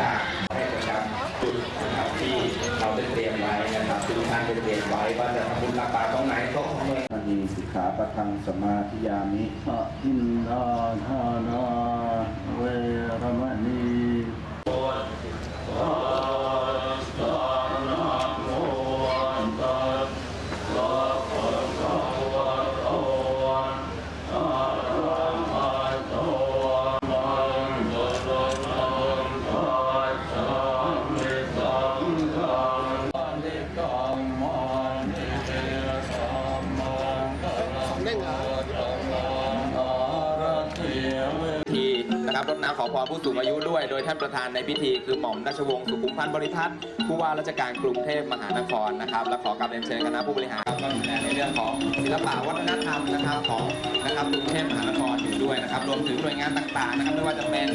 ต่างให้ประจำจุดนะครับที่เราได้เตรียมไว้นะครับทุกท่านได้เตรียมไว้ว่าจะทำบุญตักบาตรตรงไหนก็ขอเมื่อมีสิกขาประทังสมาธิยามิอินนาธานา พิธีนะครับรดน้ำขอพรผู้สูงอายุด้วย โดยท่านประธานในพิธีคือหม่อมราชวงศ์สุขุมพันธ์บริพัตรผู้ว่าราชการกรุงเทพมหานครนะครับและขอกราบเรียนเชิญคณะผู้บริหารในเรื่องของศิลปะวัฒนธรรมนะครับของนะครับกรุงเทพมหานครอยู่ด้วยนะครับ รวมถึงหน่วยงานต่างๆนะครับไม่ว่าจะเป็น